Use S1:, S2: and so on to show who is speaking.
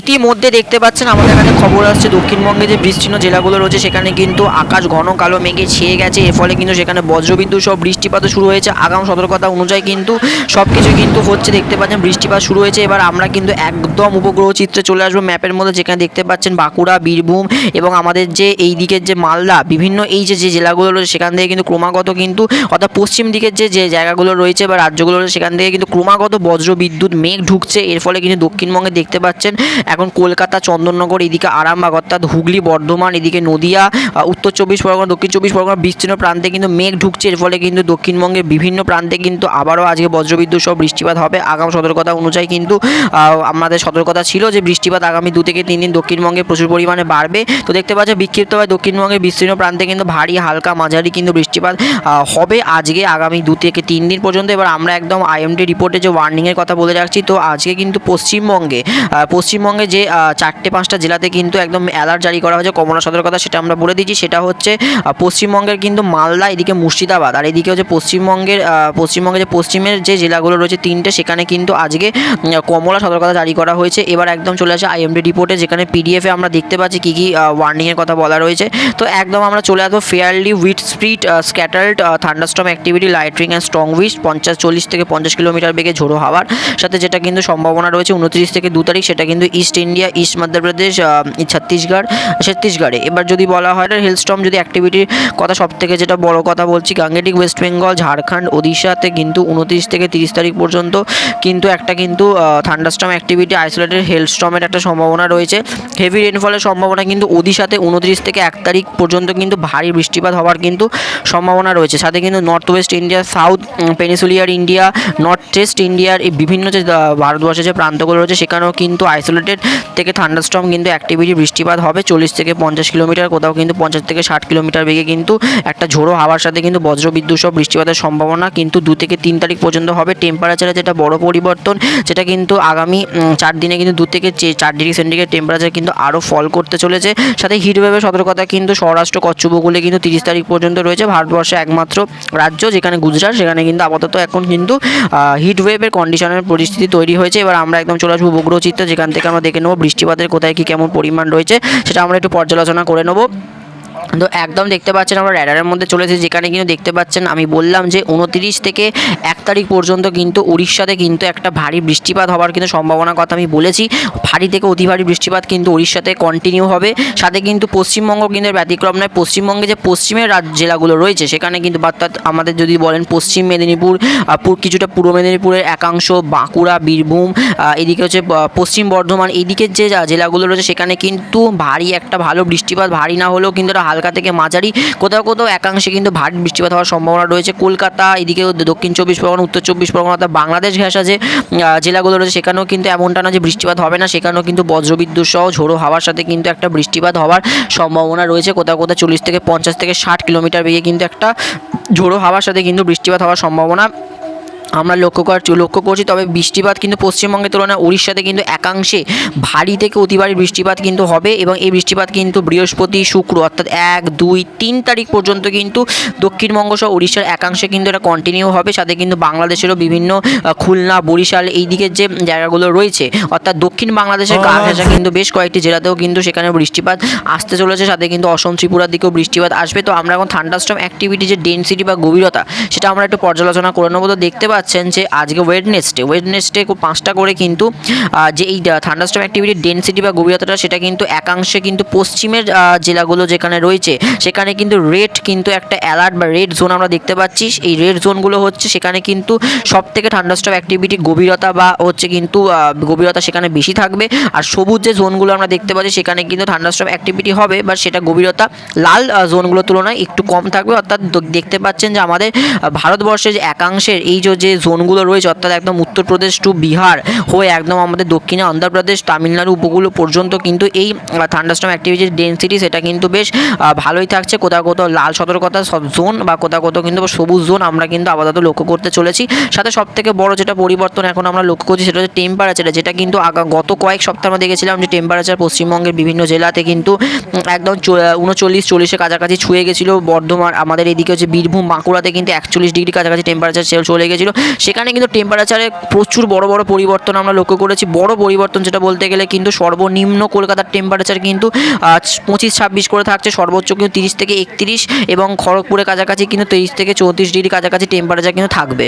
S1: ইতিমধ্যে দেখতে পাচ্ছেন আমাদের কাছে খবর আসছে, দক্ষিণবঙ্গে যে বিস্তীর্ণ জেলাগুলো রয়েছে, সেখানে কিন্তু আকাশ ঘন কালো মেঘে ছেয়ে গেছে। এর ফলে কিন্তু সেখানে বজ্রবিদ্যুৎ সব বৃষ্টিপাতও শুরু হয়েছে। আগাম সতর্কতা অনুযায়ী কিন্তু সব কিছু কিন্তু হচ্ছে, দেখতে পাচ্ছেন বৃষ্টিপাত শুরু হয়েছে। এবার আমরা কিন্তু একদম উপগ্রহ চিত্রে চলে আসব, ম্যাপের মধ্যে, যেখানে দেখতে পাচ্ছেন বাঁকুড়া, বীরভূম এবং আমাদের যে এই দিকের যে মালদা, বিভিন্ন এই যে যে জেলাগুলো রয়েছে, সেখান থেকে কিন্তু ক্রমাগত কিন্তু অর্থাৎ পশ্চিম দিকের যে যে জায়গাগুলো রয়েছে বা রাজ্যগুলো রয়েছে, সেখান থেকে কিন্তু ক্রমাগত বজ্র বিদ্যুৎ মেঘ ঢুকছে। এর ফলে কিন্তু দক্ষিণবঙ্গে দেখতে পাচ্ছেন এখন কলকাতা চন্দননগর এদিকে আরামবাগ অর্থাৎ হুগলি বর্ধমান এদিকে নদিয়া উত্তর চব্বিশ পরগনা দক্ষিণ চব্বিশ পরগনা বিস্তীর্ণ প্রান্তে কিন্তু মেঘ ঢুকছে এর ফলে কিন্তু দক্ষিণবঙ্গের বিভিন্ন প্রান্তে কিন্তু আবারও আজকে বজ্রবিদ্যুৎ সহ বৃষ্টিপাত হবে। আগাম সতর্কতা অনুযায়ী কিন্তু আমাদের সতর্কতা ছিল যে বৃষ্টিপাত আগামী দু থেকে তিন দিন দক্ষিণবঙ্গে প্রচুর পরিমাণে বাড়বে। তো দেখতে পাচ্ছি বিক্ষিপ্তভাবে দক্ষিণবঙ্গের বিস্তীর্ণ প্রান্তে কিন্তু ভারী হালকা মাঝারি কিন্তু বৃষ্টিপাত হবে আজকে আগামী দু থেকে তিন দিন পর্যন্ত। এবার আমরা একদম আইএমডি রিপোর্টে যে ওয়ার্নিংয়ের কথা বলে রাখছি তো আজকে কিন্তু পশ্চিমবঙ্গে আহ, পশ্চিমবঙ্গে যে চারটে পাঁচটা জেলাতে কিন্তু একদম অ্যালার্ট জারি করা হয়েছে কমলা সতর্কতা সেটা আমরা বলে দিচ্ছি সেটা হচ্ছে পশ্চিমবঙ্গের কিন্তু মালদা, এদিকে মুর্শিদাবাদ, আর এদিকে হচ্ছে পশ্চিমবঙ্গের পশ্চিমবঙ্গের যে পশ্চিমের যে জেলাগুলো রয়েছে, তিনটে, সেখানে কিন্তু আজকে কমলা সতর্কতা জারি করা হয়েছে। এবার একদম চলে আসে আইএমডি রিপোর্টে যেখানে পিডিএফে আমরা দেখতে পাচ্ছি কী কী ওয়ার্নিংয়ের কথা বলা রয়েছে। তো একদম আমরা চলে আসব fairly with spread scattered thunderstorm activity lightning and strong wind পঞ্চাশ, চল্লিশ থেকে পঞ্চাশ কিলোমিটার বেগে ঝোড়ো হাওয়ার। সাথে যেটা কিন্তু সম্ভাবনা রয়েছে, উনত্রিশ থেকে দু তারিখ, সেটা কিন্তু east India east Madhya Pradesh Chhattisgarh ছত্তিশগড়ে এবার যদি বলা হয় হিলস্টম যদি অ্যাক্টিভিটির কথা সব থেকে যেটা বড় কথা বলছি গাঙ্গেটিক ওয়েস্ট বেঙ্গল ঝাড়খণ্ড ওদিশাতে কিন্তু উনত্রিশ থেকে তিরিশ তারিখ পর্যন্ত কিন্তু একটা কিন্তু থান্ডারস্টম অ্যাক্টিভিটি আইসোলেটেড হেলস্টমের একটা সম্ভাবনা রয়েছে। হেভি রেনফলের সম্ভাবনা কিন্তু ওদিশাতে উনত্রিশ থেকে এক তারিখ পর্যন্ত কিন্তু ভারী বৃষ্টিপাত হওয়ার কিন্তু সম্ভাবনা রয়েছে। সাথে কিন্তু north west India south peninsular India north east ইন্ডিয়ার এই বিভিন্ন যে ভারতবর্ষের যে প্রান্তগুলো রয়েছে, সেখানেও কিন্তু আইসোলেটেড থেকে থান্ডারস্টর্ম কিন্তু অ্যাক্টিভিটি বৃষ্টিপাত হবে চল্লিশ থেকে পঞ্চাশ কিলোমিটার, কোথাও কিন্তু পঞ্চাশ থেকে ষাট কিলোমিটার বেগে কিন্তু একটা ঝোড়ো হাওয়ার সাথে কিন্তু বজ্রবিদ্যুৎ সহ বৃষ্টিপাতের সম্ভাবনা কিন্তু দু থেকে তিন তারিখ পর্যন্ত হবে। টেম্পারেচারে যেটা বড় পরিবর্তন যেটা কিন্তু আগামী চার দিনে কিন্তু দু থেকে চার ডিগ্রি সেন্টিগ্রেড টেম্পারেচার কিন্তু আরও ফল করতে চলেছে। সাথে হিটওয়েভের সতর্কতা কিন্তু সৌরাষ্ট্র কচ্ছ উপকূলে কিন্তু তিরিশ তারিখ পর্যন্ত রয়েছে ভারতবর্ষে একমাত্র রাজ্য যেখানে গুজরাট, সেখানে কিন্তু আপাতত এখন কিন্তু হিটওয়েভের কন্ডিশনের পরিস্থিতি তৈরি হয়েছে। এবার আমরা একদম চলে আসব উপগ্রহ চিত্র যেখান থেকে আমরা দেখে নেব। বৃষ্টিপাতের কোথায় কী কেমন পরিমাণ রয়েছে, সেটা আমরা একটু পর্যালোচনা করে নেব। তো একদম দেখতে পাচ্ছেন আমরা র্যাডারের মধ্যে চলেছি যেখানে কিন্তু দেখতে পাচ্ছেন, আমি বললাম যে উনতিরিশ থেকে এক তারিখ পর্যন্ত কিন্তু উড়িষ্যাতে কিন্তু একটা ভারী বৃষ্টিপাত হওয়ার কিন্তু সম্ভাবনার কথা আমি বলেছি। ভারী থেকে অতি ভারী বৃষ্টিপাত কিন্তু উড়িষ্যাতে কন্টিনিউ হবে। সাথে কিন্তু পশ্চিমবঙ্গ কিন্তু ব্যতিক্রম নয়। পশ্চিমবঙ্গে যে পশ্চিমের রাজ্য জেলাগুলো রয়েছে, সেখানে কিন্তু অর্থাৎ আমাদের যদি বলেন পশ্চিম মেদিনীপুর কিছুটা পূর্ব মেদিনীপুরের একাংশ, বাঁকুড়া, বীরভূম এদিকে হচ্ছে পশ্চিম বর্ধমান, এদিকের যে যা- জেলাগুলো রয়েছে, সেখানে কিন্তু ভারী একটা ভালো বৃষ্টিপাত, ভারী না হলেও কিন্তু একটা হালকা থেকে মাঝারি, কোথাও কোথাও একাংশে কিন্তু ভারী বৃষ্টিপাত হওয়ার সম্ভাবনা রয়েছে। কলকাতা, এদিকে দক্ষিণ চব্বিশ পরগনা, উত্তর চব্বিশ পরগনা, অর্থাৎ বাংলাদেশ ঘেঁষা যে জেলাগুলো রয়েছে, সেখানেও কিন্তু এমনটা না যে বৃষ্টিপাত হবে না, সেখানেও কিন্তু বজ্রবিদ্যুৎ সহ ঝোড়ো হাওয়ার সাথে কিন্তু একটা বৃষ্টিপাত হওয়ার সম্ভাবনা রয়েছে। কোথাও কোথাও চল্লিশ থেকে পঞ্চাশ থেকে ষাট কিলোমিটার বেগে কিন্তু একটা ঝোড়ো হাওয়ার সাথে কিন্তু বৃষ্টিপাত হওয়ার সম্ভাবনা আমরা লক্ষ্য করছি লক্ষ্য করছি তবে বৃষ্টিপাত কিন্তু পশ্চিমবঙ্গের তুলনায় উড়িষ্যাতে কিন্তু একাংশে ভারী থেকে অতি ভারী বৃষ্টিপাত কিন্তু হবে এবং এই বৃষ্টিপাত কিন্তু বৃহস্পতি শুক্র অর্থাৎ এক দুই তিন তারিখ পর্যন্ত কিন্তু দক্ষিণবঙ্গ সহ উড়িষ্যার একাংশে কিন্তু এটা কন্টিনিউ হবে। সাথে কিন্তু বাংলাদেশেরও বিভিন্ন খুলনা বরিশাল এই দিকের যে জায়গাগুলো রয়েছে অর্থাৎ দক্ষিণ বাংলাদেশের গা ঘেঁষা কিন্তু বেশ কয়েকটি জেলাতেও কিন্তু সেখানে বৃষ্টিপাত আসতে চলেছে। সাথে কিন্তু অসম ত্রিপুরার দিকেও বৃষ্টিপাত আসবে। তো আমরা এখন থান্ডারস্টর্ম অ্যাক্টিভিটি যে ডেনসিটি বা গভীরতা সেটা আমরা একটু পর্যালোচনা করে নেব। তো দেখতে পাচ্ছেন যে আজকে ওয়েডনেসডে ওয়েডনেসডে পাঁচটা করে কিন্তু যে এই থান্ডারস্টর্ম অ্যাক্টিভিটির ডেনসিটি বা গভীরতাটা সেটা কিন্তু একাংশে কিন্তু পশ্চিমের জেলাগুলো যেখানে রয়েছে, সেখানে কিন্তু রেড কিন্তু একটা অ্যালার্ট বা রেড জোন আমরা দেখতে পাচ্ছি। এই রেড জোনগুলো হচ্ছে সেখানে কিন্তু সব থেকে থান্ডারস্টর্ম অ্যাক্টিভিটি গভীরতা বা হচ্ছে কিন্তু গভীরতা সেখানে বেশি থাকবে। আর সবুজ যে জোনগুলো আমরা দেখতে পাচ্ছি সেখানে কিন্তু থান্ডারস্টর্ম অ্যাক্টিভিটি হবে বা সেটা গভীরতা লাল জোনগুলোর তুলনায় একটু কম থাকবে। অর্থাৎ দেখতে পাচ্ছেন যে আমাদের ভারতবর্ষের যে একাংশের এই যে যে জোনগুলো রয়েছে, অর্থাৎ একদম উত্তরপ্রদেশ টু বিহার হয়ে একদম আমাদের দক্ষিণে অন্ধ্রপ্রদেশ, তামিলনাড়ু উপকূল পর্যন্ত কিন্তু এই থান্ডারস্টর্ম অ্যাক্টিভিটির ডেন্সিটি সেটা কিন্তু বেশ ভালোই থাকছে। কোথাও কোথাও লাল সতর্কতা সব জোন বা কোথাও কোথাও কিন্তু সবুজ জোন আমরা কিন্তু আপাতত লক্ষ্য করতে চলেছি। সাথে সব থেকে বড় যেটা পরিবর্তন এখন আমরা লক্ষ্য করছি সেটা হচ্ছে টেম্পারেচারে যেটা কিন্তু গত কয়েক সপ্তাহ আমরা দেখেছিলাম যে টেম্পারেচার পশ্চিমবঙ্গের বিভিন্ন জেলাতে কিন্তু একদম উনচল্লিশ, চল্লিশের কাছাকাছি ছুঁয়ে গেছিল। বর্ধমান, আমাদের এদিকে হচ্ছে বীরভূম, বাঁকুড়াতে কিন্তু একচল্লিশ ডিগ্রি কাছাকাছি টেম্পারেচার চলে গেছিল। সেখানে কিন্তু টেম্পারেচারে প্রচুর বড় বড় পরিবর্তন আমরা লক্ষ্য করেছি। বড় পরিবর্তন যেটা বলতে গেলে কিন্তু সর্বনিম্ন কলকাতার টেম্পারেচার কিন্তু পঁচিশ ছাব্বিশ করে থাকছে, সর্বোচ্চ কিন্তু তিরিশ থেকে একত্রিশ এবং খড়গপুরের কাছাকাছি কিন্তু তেইশ থেকে চৌত্রিশ ডিগ্রি কাছাকাছি টেম্পারেচার কিন্তু থাকবে।